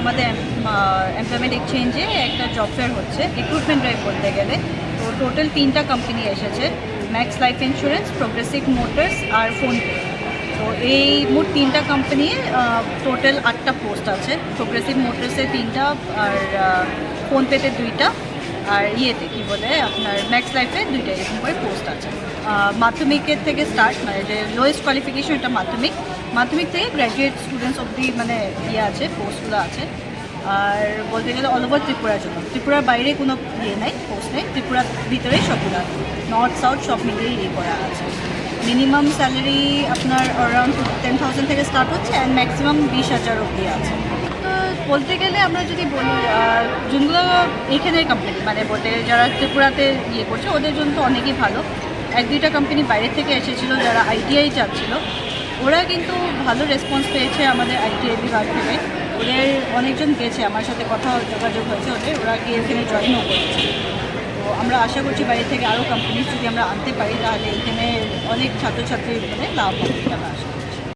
আমাদের এমপ্লয়মেন্ট এক্সচেঞ্জে একটা জব ফেয়ার হচ্ছে রিক্রুটমেন্ট ড্রাইভ করতে গেলে। তো টোটাল তিনটা কোম্পানি এসেছে Max Life Insurance Progressive Motors আর ফোনপে তো এই মোট তিনটা কোম্পানি টোটাল আটটা পোস্ট আছে। প্রোগ্রেসিভ মোটরসে তিনটা আর ফোনপেতে দুইটা। আর ইয়েতে কি বলে, আপনার ম্যাক্স লাইফে দুইটা এরকম করে পোস্ট আছে। মাধ্যমিকের থেকে স্টার্ট মানে যে লোয়েস্ট কোয়ালিফিকেশন এটা মাধ্যমিক। মাধ্যমিক থেকে গ্র্যাজুয়েট স্টুডেন্টস অবধি মানে ইয়ে আছে পোস্টগুলো আছে। আর বলতে গেলে অল ওভার ত্রিপুরার জন্য। ত্রিপুরার বাইরে কোনো ইয়ে নেই পোস্ট নেই। ত্রিপুরার ভিতরেই সবগুলো নর্থ সাউথ সব মিলিয়ে ইয়ে করা আছে। মিনিমাম স্যালারি আপনার অ্যারাউন্ড টেন থাউজেন্ড থেকে স্টার্ট হচ্ছে অ্যান্ড ম্যাক্সিমাম বিশ হাজার অবধি আছে। তো বলতে গেলে আমরা যদি বলি আহ, যোনগুলো এখানের কোম্পানি মানে বলতে গেলে যারা ত্রিপুরাতে ইয়ে করছে ওদের জন্য তো অনেকই ভালো। এক দুইটা কোম্পানি বাইরে থেকে এসেছিল যারা আইটিআই চাচ্ছিল, ওরা কিন্তু ভালো রেসপন্স পেয়েছে আমাদের আইটিআই বিভাগ থেকে ওদের অনেকজন গেছে, আমার সাথে কথা যোগাযোগ হয়েছে ওদের, ওরা গিয়ে এখানে জয়েনও করেছে তো আমরা আশা করছি বাইরে থেকে আরও কোম্পানি যদি আমরা আনতে পারি, তাহলে এখানে অনেক ছাত্রছাত্রী মানে লাভ হবে আশা।